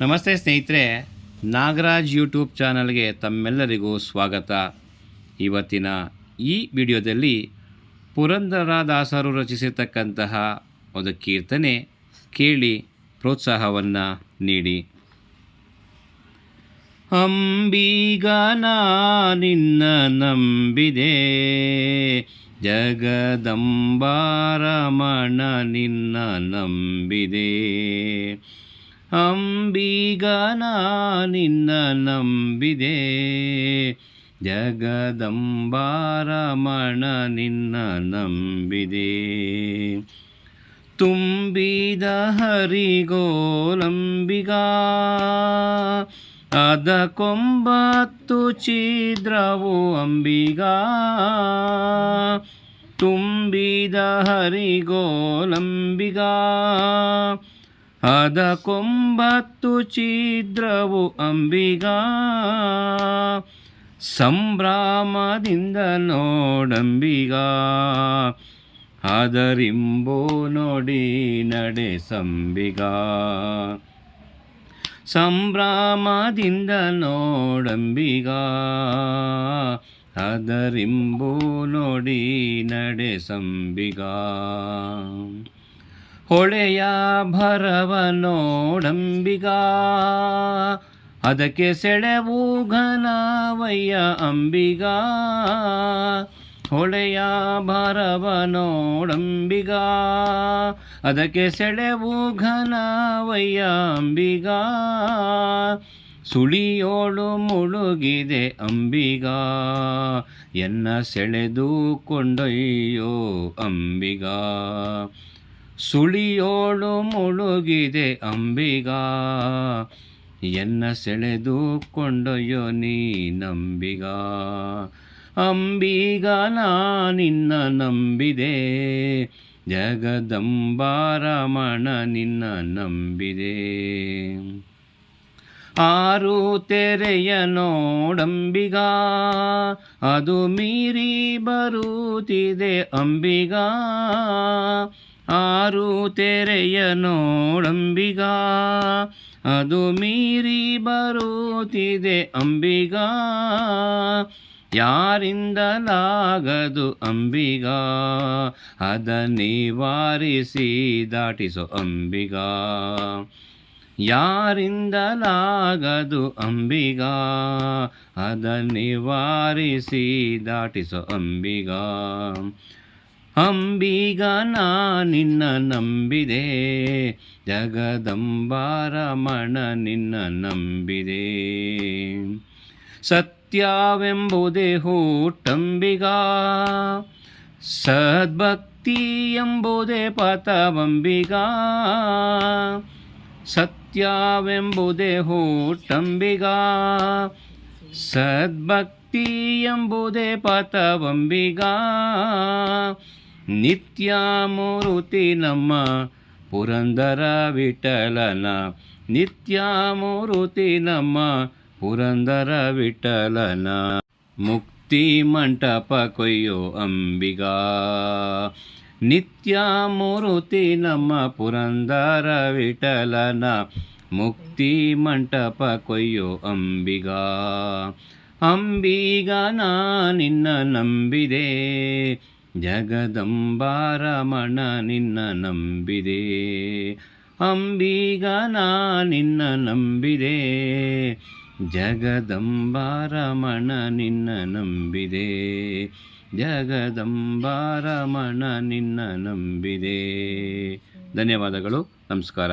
ನಮಸ್ತೆ ಸ್ನೇಹಿತರೆ, ನಾಗರಾಜ್ ಯೂಟ್ಯೂಬ್ ಚಾನಲ್ಗೆ ತಮ್ಮೆಲ್ಲರಿಗೂ ಸ್ವಾಗತ. ಇವತ್ತಿನ ಈ ವಿಡಿಯೋದಲ್ಲಿ ಪುರಂದರದಾಸರು ರಚಿಸಿರ್ತಕ್ಕಂತಹ ಒಂದು ಕೀರ್ತನೆ ಕೇಳಿ ಪ್ರೋತ್ಸಾಹವನ್ನು ನೀಡಿ. ಅಂಬಿಗನ ನಿನ್ನ ನಂಬಿದೆ, ಜಗದಂಬಾರಮಣ ನಿನ್ನ ನಂಬಿದೆ. ಅಂಬಿಗನ ನಿನ್ನ ನಂಬಿದೆ. ಜಗದಂಬಾರಮಣ ನಿನ್ನ ನಂಬಿದೆ. ತುಂಬಿದ ಹರಿಗೋಲಂಬಿಗ ಅದ ಕೊಂಬತ್ತು ಚಿದ್ರವು ಅಂಬಿಗ. ತುಂಬಿದ ಹರಿಗೋಲಂಬಿಗ ಅದ ಕೊಂಬತ್ತು ಚಿದ್ರವು ಅಂಬಿಗ. ಸಂಭ್ರಾಮದಿಂದ ನೋಡಂಬಿಗ. ಅದರಿಂಬೋ ನೋಡಿ ನಡೆ ಸಂಬಿಗ. ಸಂಭ್ರಾಮದಿಂದ ನೋಡಂಬಿಗ. ಅದರಿಂಬೋ ನೋಡಿ ನಡೆ ಸಂಬಿಗ. ಹೊಳೆಯ ಭರವ ನೋಡಂಬಿಗ ಅದಕ್ಕೆ ಸೆಳೆವು ಘನವಯ್ಯ ಅಂಬಿಗ. ಹೊಳೆಯ ಭರವ ನೋಡಂಬಿಗ ಅದಕ್ಕೆ ಸೆಳೆವು ಘನವಯ್ಯ ಅಂಬಿಗ. ಸುಳಿಯೋಳು ಮುಳುಗಿದೆ ಅಂಬಿಗ, ಎನ್ನ ಸೆಳೆದು ಕೊಂಡೊಯ್ಯೋ ಅಂಬಿಗ. ಸುಳಿಯೋಳು ಮುಳುಗಿದೆ ಅಂಬಿಗ. ಎನ್ನ ಸೆಳೆದು ಕೊಂಡೊಯ್ಯೋ ನೀ ನಂಬಿಗ. ಅಂಬಿಗ ನಿನ್ನ ನಂಬಿದೆ. ಜಗದಂಬಾರಮಣ ನಿನ್ನ ನಂಬಿದೆ. ಆರು ತೆರೆಯ ನೋಡಂಬಿಗ, ಅದು ಮೀರಿ ಬರುತ್ತಿದೆ ಅಂಬಿಗ. ಆರು ತೆರೆಯ ನೋಡಂಬಿಗ, ಅದು ಮೀರಿ ಬರುತ್ತಿದೆ ಅಂಬಿಗ. ಯಾರಿಂದಲಾಗದು ಅಂಬಿಗ? ಅದ ನಿವಾರಿಸಿ ದಾಟಿಸೋ ಅಂಬಿಗ. ಯಾರಿಂದಲಾಗದು ಅಂಬಿಗ? ಅದ ನಿವಾರಿಸಿ ದಾಟಿಸೋ ಅಂಬಿಗ. ಅಂಬಿಗ ನಾ ನಿನ್ನ ನಂಬಿದೆ. ಜಗದಂಬಾರಮಣ ನಿನ್ನ ನಂಬಿದೆ. ಸತ್ಯವೆಂಬುದೇ ಹೂಟಂಬಿಗ. ಸದ್ಭಕ್ತಿ ಎಂಬುದೇ ಪಥವಂಬಿಗ. ಸತ್ಯವೆಂಬುದೇ ಹೂಟಂಬಿಗ. ಸದ್ಭಕ್ತಿ ಎಂಬುದೇ ಪಥವಂಬಿಗ. ನಿತ್ಯ ಮೂರುತಿ ನಮ್ಮ ಪುರಂದರ ವಿಠಲನ. ನಿತ್ಯ ಮೂರುತಿ ನಮ್ಮ ಪುರಂದರ ವಿಠಲನ. ಮುಕ್ತಿ ಮಂಟಪ ಕೊಯ್ಯೋ ಅಂಬಿಗಾ. ನಿತ್ಯ ಮೂರುತಿ ನಮ್ಮ ಪುರಂದರ ವಿಠಲನ. ಮುಕ್ತಿ ಮಂಟಪ ಕೊಯ್ಯೋ ಅಂಬಿಗ. ಅಂಬಿಗ, ನಾ ನಿನ್ನ ನಂಬಿದೆ. ಜಗದಂಬಾರಮಣ ನಿನ್ನ ನಂಬಿದೆ. ಅಂಬಿಗ ನಾ ನಿನ್ನ ನಂಬಿದೆ. ಜಗದಂಬಾರಮಣ ನಿನ್ನ ನಂಬಿದೆ. ಜಗದಂಬಾರಮಣ ನಿನ್ನ ನಂಬಿದೆ. ಧನ್ಯವಾದಗಳು. ನಮಸ್ಕಾರ.